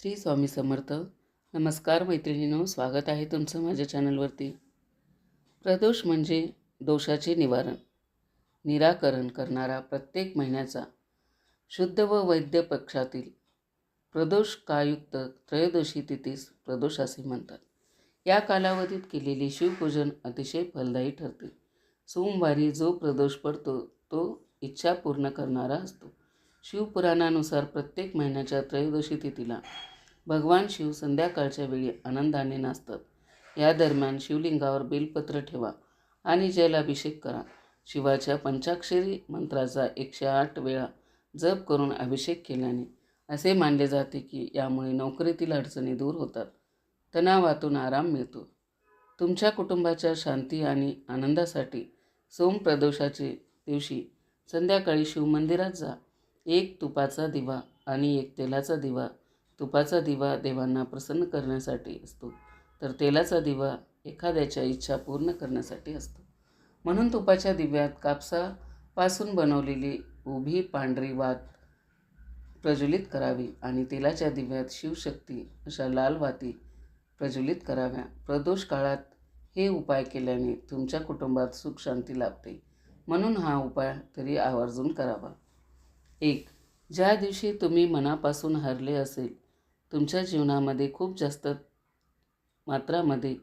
श्री स्वामी समर्थ. नमस्कार मैत्रिणींनो स्वागत आहे तुमचं माझ्या चॅनलवरती. प्रदोष म्हणजे दोषाचे निवारण. निराकरण करणारा प्रत्येक महिन्याचा शुद्ध व वैद्य पक्षातील प्रदोष कायुक्त त्रयोदशी तिथीस प्रदोष असे म्हणतात. या कालावधीत केलेले शिवपूजन अतिशय फलदायी ठरते. सोमवारी जो प्रदोष पडतो तो इच्छा पूर्ण करणारा असतो. शिवपुराणानुसार प्रत्येक महिन्याच्या त्रयोदशी तिथीला भगवान शिव संध्याकाळच्या वेळी आनंदाने नाचतात. या दरम्यान शिवलिंगावर बेलपत्र ठेवा आणि जलाभिषेक करा. शिवाच्या पंचाक्षरी मंत्राचा एकशे आठ वेळा जप करून अभिषेक केल्याने असे मानले जाते की यामुळे नोकरीतील अडचणी दूर होतात. तणावातून आराम मिळतो. तुमच्या कुटुंबाच्या शांती आणि आनंदासाठी सोमप्रदोषाचे दिवशी संध्याकाळी शिवमंदिरात जा. एक तुपाचा दिवा आणि एक तेलाचा दिवा. तुपाचा दिवा देवांना प्रसन्न करण्यासाठी असतो. तर तेलाचा दिवा एखाद्याच्या इच्छा पूर्ण करण्यासाठी असतो. म्हणून तुपाच्या दिव्यात कापसापासून बनवलेली उभी पांढरी वात प्रज्वलित करावी आणि तेलाच्या दिव्यात शिवशक्ती अशा लाल वाती प्रज्वलित कराव्या. प्रदोष काळात हे उपाय केल्याने तुमच्या कुटुंबात सुख शांती लाभते. म्हणून हा उपाय तरी आवर्जून करावा. एक ज्या दिवशी तुम्ही मनापासून हरले असेल तुमच्या जीवनामध्ये खूप जास्त मात्रामध्ये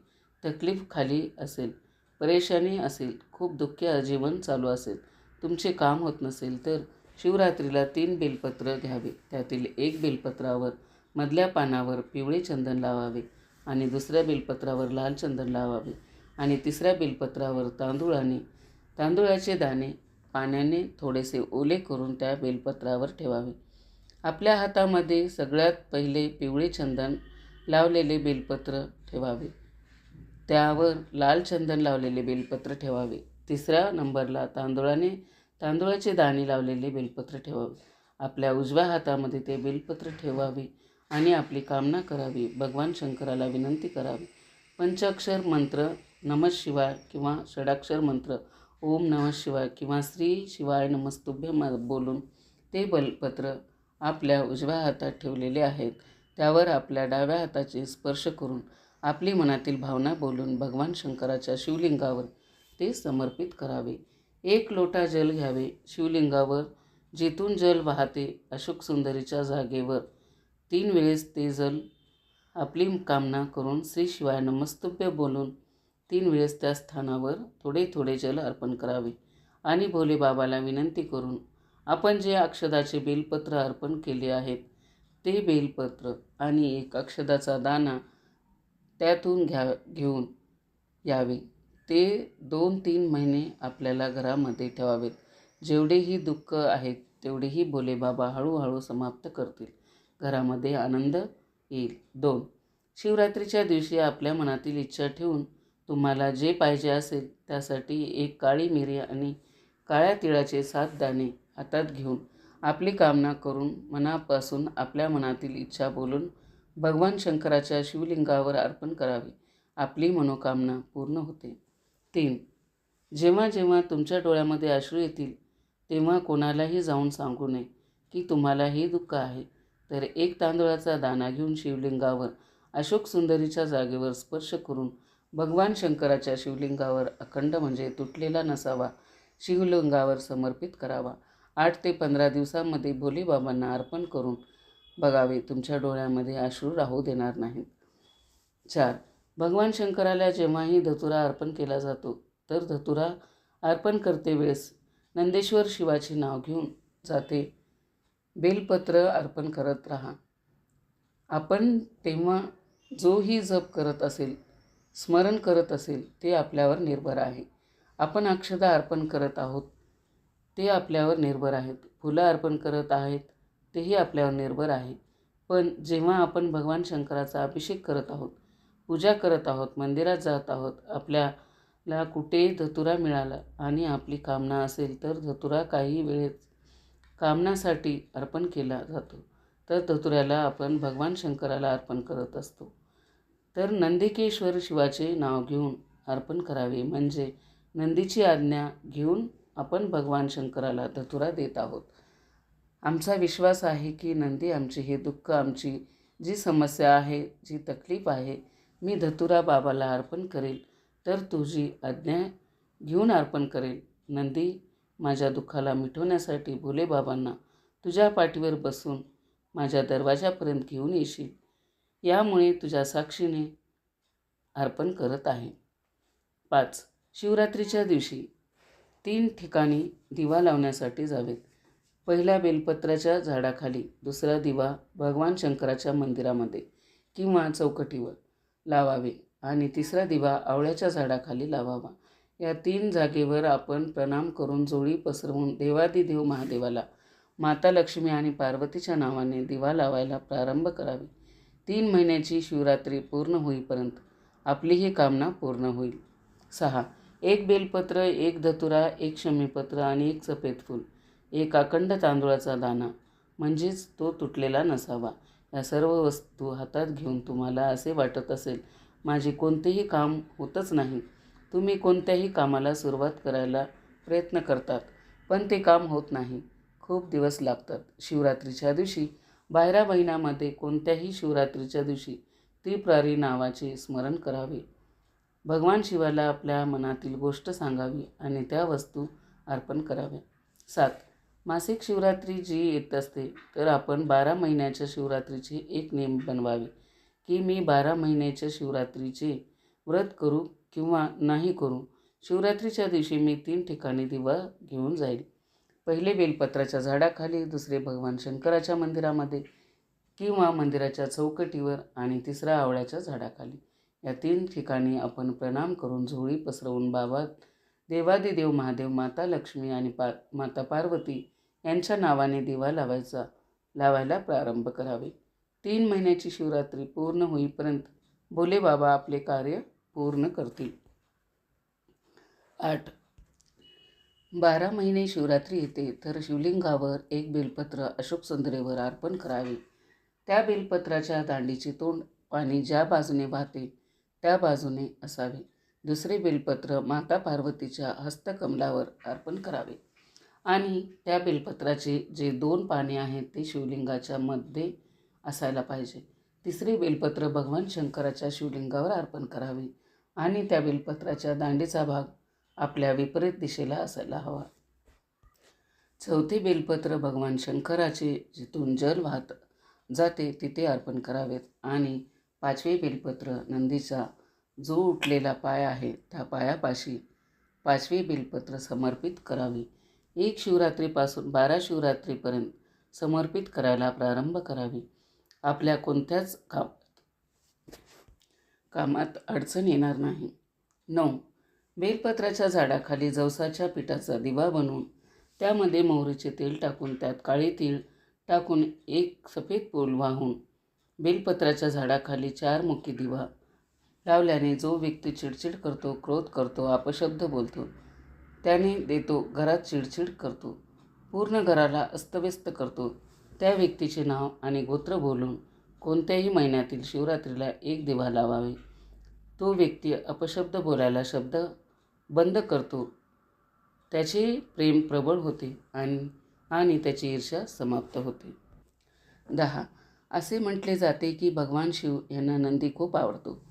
तकलीफ खाली असेल परेशानी असेल खूप दुःखी जीवन चालू असेल तुमचे काम होत नसेल तर शिवरात्रीला तीन बेलपत्र घ्यावे. त्यातील एक बेलपत्रावर मधल्या पानावर पिवळे चंदन लावावे आणि दुसऱ्या बेलपत्रावर लाल चंदन लावावे आणि तिसऱ्या बेलपत्रावर तांदूळाने तांदूळाचे दाणे पाण्याने थोडेसे ओले करून त्या बेलपत्रावर ठेवावे. आपल्या हातामध्ये सगळ्यात पहिले पिवळे चंदन लावलेले बेलपत्र ठेवावे. त्यावर लाल चंदन लावलेले बेलपत्र ठेवावे. तिसऱ्या नंबरला तांदूळाने तांदूळाचे दाणे लावलेले बेलपत्र ठेवावे. आपल्या उजव्या हातामध्ये ते बेलपत्र ठेवावे आणि आपली कामना करावी. भगवान शंकराला विनंती करावी. पंचाक्षर मंत्र नमः शिवाय किंवा षडाक्षर मंत्र ओम नमः शिवाय किंवा श्री शिवाय नमस्तुभ्य बोलून ते बलपत्र आपल्या उजव्या हातात ठेवलेले आहेत. त्यावर आपल्या डाव्या हाताचे स्पर्श करून आपली मनातील भावना बोलून भगवान शंकराच्या शिवलिंगावर ते समर्पित करावे. एक लोटा जल घ्यावे. शिवलिंगावर जिथून जल वाहते अशोक सुंदरीच्या जागेवर तीन वेळेस ते जल आपली कामना करून श्री शिवाय नमस्तुभ्य बोलून तीन वेळेस त्या स्थानावर थोडे थोडे जल अर्पण करावे आणि भोले बाबाला विनंती करून आपण जे अक्षदाचे बेलपत्र अर्पण केले आहेत ते बेलपत्र आणि एक अक्षदाचा दाना त्यातून घ्या घेऊन यावे. ते दोन तीन महिने आपल्याला घरामध्ये ठेवावेत. जेवढेही दुःख आहेत तेवढेही भोले बाबा हळूहळू समाप्त करतील. घरामध्ये आनंद येईल. दोन शिवरात्रीच्या दिवशी आपल्या मनातील इच्छा ठेवून तुम्हाला जे पाहिजे असेल त्यासाठी एक काळी मिरी आणि काळ्या तिळाचे सात दाणे हातात घेऊन आपली कामना करून मनापासून आपल्या मनातील इच्छा बोलून भगवान शंकराच्या शिवलिंगावर अर्पण करावे. आपली मनोकामना पूर्ण होते. तीन जेव्हा जेव्हा तुमच्या डोळ्यामध्ये अश्रू येतील तेव्हा कोणालाही जाऊन सांगू नये की तुम्हालाही दुःख आहे. तर एक तांदूळाचा दाना घेऊन शिवलिंगावर अशोक सुंदरीच्या जागेवर स्पर्श करून भगवान शंकराच्या शिवलिंगावर अखंड म्हणजे तुटलेला नसावा शिवलिंगावर समर्पित करावा. आठ ते पंधरा दिवसांमध्ये भोलेबाबांना अर्पण करून बघावे तुमच्या डोळ्यामध्ये अश्रू राहू देणार नाहीत. चार भगवान शंकराला जेव्हाही धतुरा अर्पण केला जातो तर धतुरा अर्पण करते वेळेस नंदेश्वर शिवाचे नाव घेऊन जाते बेलपत्र अर्पण करत राहा. आपण तेव्हा जोही जप करत असेल स्मरण करत असेल ते आपल्यावर निर्भर आहे. आपण अक्षदा अर्पण करत आहोत ते आपल्यावर निर्भर आहेत. फुलं अर्पण करत आहेत तेही आपल्यावर निर्भर आहे पण जेव्हा आपण भगवान शंकराचा अभिषेक करत आहोत पूजा करत आहोत मंदिरात जात आहोत आपल्याला कुठे धतुरा मिळाला आणि आपली कामना असेल तर धतुरा काही वेळेस कामनासाठी अर्पण केला जातो. तर धतुऱ्याला आपण भगवान शंकराला अर्पण करत असतो. तर नंदिकेश्वर शिवाचे नाव घेऊन अर्पण करावे. म्हणजे नंदीची आज्ञा घेऊन आपण भगवान शंकराला धतुरा देत आहोत. आमचा विश्वास आहे की नंदी आमचे हे दुःख आमची जी समस्या आहे जी तकलीफ आहे मी धतुरा बाबाला अर्पण करेल तर तुझी आज्ञा घेऊन अर्पण करेल. नंदी माझ्या दुःखाला मिटवण्यासाठी भोले बाबांना तुझ्या पाठीवर बसून माझ्या दरवाजापर्यंत घेऊन येशील. यामुळे तुझ्या साक्षीने अर्पण करत आहे. पाच. शिवरात्रीच्या दिवशी तीन ठिकाणी दिवा लावण्यासाठी जावेत. पहिला बेलपत्राच्या झाडाखाली दुसरा दिवा भगवान शंकराच्या मंदिरामध्ये किंवा चौकटीवर लावावे आणि तिसरा दिवा आवळ्याच्या झाडाखाली लावावा. या तीन जागेवर आपण प्रणाम करून जोडी पसरवून देवादिदेव महादेवाला माता लक्ष्मी आणि पार्वतीच्या नावाने दिवा लावायला प्रारंभ करावे. तीन महिन्याची शिवरात्री पूर्ण होईपर्यंत आपली ही कामना पूर्ण होईल. सहा. एक बेलपत्र एक धतुरा एक शमीपत्र आणि एक सफेद फूल एक अखंड तांदूळाचा दाणा म्हणजेच तो तुटलेला नसावा. या सर्व वस्तू हातात घेऊन तुम्हाला असे वाटत असेल माझे कोणतेही काम होतच नाही. तुम्ही कोणत्याही कामाला सुरुवात करायला प्रयत्न करतात पण ते काम होत नाही. खूप दिवस लागतात. शिवरात्रीच्या दिवशी बायरा महिन्यामध्ये कोणत्याही शिवरात्रीच्या दिवशी त्रिप्रारी नावाचे स्मरण करावे. भगवान शिवाला आपल्या मनातील गोष्ट सांगावी आणि त्या वस्तू अर्पण कराव्या. सात मासिक शिवरात्री जी येत असते तर आपण बारा महिन्याच्या शिवरात्रीचे एक नियम बनवावे की मी बारा महिन्याच्या शिवरात्रीचे व्रत करू किंवा नाही करू शिवरात्रीच्या दिवशी मी तीन ठिकाणी दिवा घेऊन जाईल. पहिले बेलपत्राच्या झाडाखाली दुसरे भगवान शंकराच्या मंदिरामध्ये किंवा मंदिराच्या चौकटीवर आणि तिसरा आवळ्याच्या झाडाखाली. या तीन ठिकाणी आपण प्रणाम करून झोळी पसरवून बाबा देवादिदेव महादेव माता लक्ष्मी आणि पा माता पार्वती यांच्या नावाने दिवा लावायचा लावायला प्रारंभ करावे. तीन महिन्याची शिवरात्री पूर्ण होईपर्यंत भोले बाबा आपले कार्य पूर्ण करतील. आठ बारा महिने शिवरात्री येते तर शिवलिंगावर एक बेलपत्र अशोक सुंदरेवर अर्पण करावे. त्या बेलपत्राच्या दांडीचे तोंड पाणी ज्या बाजूने वाहते त्या बाजूने असावे. दुसरे बेलपत्र माता पार्वतीच्या हस्तकमलावर अर्पण करावे. आणि त्या बेलपत्राचे जे दोन पाने आहेत ते शिवलिंगाच्या मध्ये असायला पाहिजे. तिसरे बेलपत्र भगवान शंकराच्या शिवलिंगावर अर्पण करावे. आणि त्या बेलपत्राच्या दांडीचा भाग आपल्या विपरीत दिशेला असायला हवा. चौथे बेलपत्र भगवान शंकराचे जिथून जल वाहत जाते तिथे अर्पण करावेत. आणि पाचवे बेलपत्र नंदीचा जो उठलेला पाय आहे त्या पायापाशी पाचवे बेलपत्र समर्पित करावे. एक शिवरात्रीपासून बारा शिवरात्रीपर्यंत समर्पित करायला प्रारंभ करावी. आपल्या कोणत्याच काम कामात अडचण येणार नाही. नऊ बेलपत्राच्या झाडाखाली जवसाच्या पिठाचा दिवा बनवून त्यामध्ये मोहरीचे तेल टाकून त्यात काळे तीळ टाकून एक सफेद पोल वाहून बेलपत्राच्या झाडाखाली चार मुखी दिवा लावल्याने जो व्यक्ती चिडचिड करतो क्रोध करतो अपशब्द बोलतो त्याने देतो घरात चिडचिड करतो पूर्ण घराला अस्तव्यस्त करतो. त्या व्यक्तीचे नाव आणि गोत्र बोलून कोणत्याही महिन्यातील शिवरात्रीला एक दिवा लावावे. तो व्यक्ती अपशब्द बोलायला शब्द बंद करतो. त्याचे प्रेम प्रबळ होते आणि आणि त्याची ईर्ष्या समाप्त होते. दहा. असे म्हटले जाते की भगवान शिव यांना नंदी खूप आवडतो.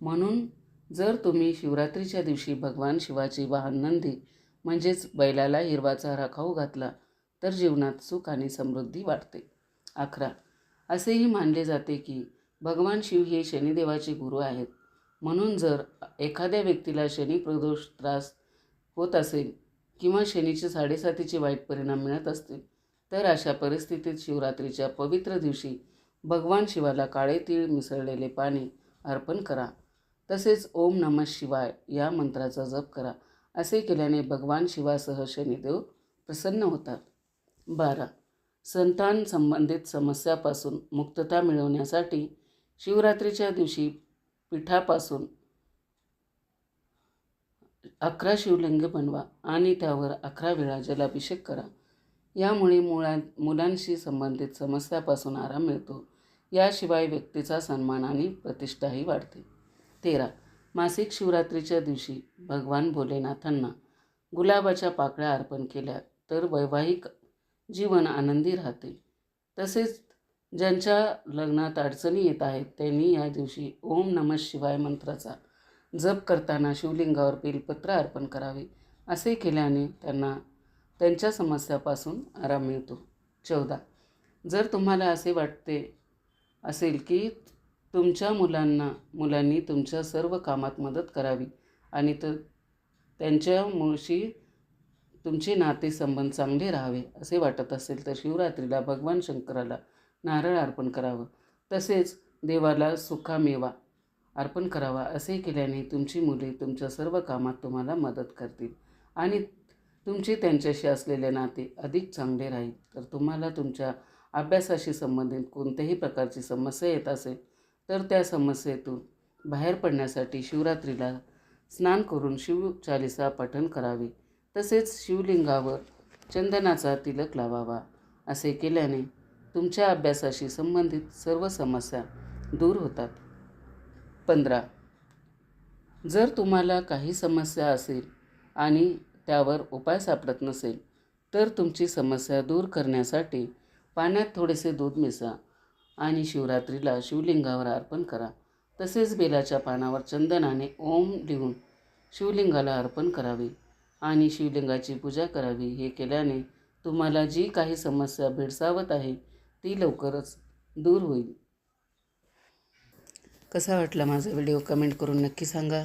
म्हणून जर तुम्ही शिवरात्रीच्या दिवशी भगवान शिवाची वाहन नंदी म्हणजेच बैलाला हिरवा चारा खाऊ घातला तर जीवनात सुख आणि समृद्धी वाढते. अकरा. असेही मानले जाते की भगवान शिव हे शनिदेवाचे गुरु आहेत. म्हणून जर एखाद्या व्यक्तीला शनी प्रदोष त्रास होत असेल किंवा शनीचे साडेसातीचे वाईट परिणाम मिळत असतील तर अशा परिस्थितीत शिवरात्रीच्या पवित्र दिवशी भगवान शिवाला काळे तीळ मिसळलेले पाणी अर्पण करा. तसेच ओम नमः शिवाय या मंत्राचा जप करा. असे केल्याने भगवान शिवासह शनिदेव प्रसन्न होतात. बारा. संतान संबंधित समस्यापासून मुक्तता मिळवण्यासाठी शिवरात्रीच्या दिवशी पिठापासून अकरा शिवलिंग बनवा आणि त्यावर अकरा वेळा जलाभिषेक करा. यामुळे मुळा मुलांशी संबंधित समस्यापासून आराम मिळतो. याशिवाय व्यक्तीचा सन्मान आणि प्रतिष्ठाही वाढते. तेरा. मासिक शिवरात्रीच्या दिवशी भगवान भोलेनाथांना गुलाबाच्या पाकळ्या अर्पण केल्या तर वैवाहिक जीवन आनंदी राहते. तसेच ज्यांच्या लग्नात अडचणी येत आहेत त्यांनी या दिवशी ओम नमः शिवाय मंत्राचा जप करताना शिवलिंगावर बेलपत्र अर्पण करावे असे केल्याने त्यांना त्यांच्या समस्यापासून आराम मिळतो. चौदा. जर तुम्हाला असे वाटते असेल की तुमच्या मुलांना मुलांनी तुमच्या सर्व कामात मदत करावी आणि तर त्यांच्या मुळशी तुमचे नातेसंबंध चांगले राहावे असे वाटत असेल तर शिवरात्रीला भगवान शंकराला नारळ अर्पण करावं. तसेच देवाला सुखामेवा अर्पण करावा असे केल्याने तुमची मुले तुमच्या सर्व कामात तुम्हाला मदत करतील. आणि तुमचे त्यांच्याशी असलेले नाते अधिक चांगले राहील. तर तुम्हाला तुमच्या अभ्यासाशी संबंधित कोणत्याही प्रकारची समस्या येत असेल तर त्या समस्येतून बाहेर पडण्यासाठी शिवरात्रीला स्नान करून शिवचालिसा पठण करावे. तसेच शिवलिंगावर चंदनाचा तिलक लावावा असे केल्याने तुमच्या अभ्यासाशी संबंधित सर्व समस्या दूर होतात. पंधरा. जर तुम्हाला काही समस्या असेल आणि त्यावर उपाय सापडत नसेल तर तुमची समस्या दूर करण्यासाठी पाण्यात थोडेसे दूध मिसळा आणि शिवरात्रीला शिवलिंगावर अर्पण करा. तसेच बेलाच्या पानावर चंदनाने ओम लिहून शिवलिंगाला अर्पण करावे आणि शिवलिंगाची पूजा करावी. हे केल्याने तुम्हाला जी काही समस्या भेडसावत आहे ती लवकरच दूर होईल. कसा वाटला माझा व्हिडिओ? कमेंट करून नक्की सांगा.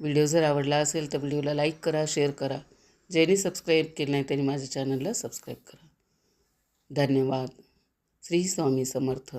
व्हिडिओ जर आवडला असेल तर व्हिडिओला लाईक करा शेअर करा. ज्यांनी सबस्क्राईब केलं नाही त्यांनी माझ्या चॅनलला सबस्क्राईब करा. धन्यवाद. श्री स्वामी समर्थ.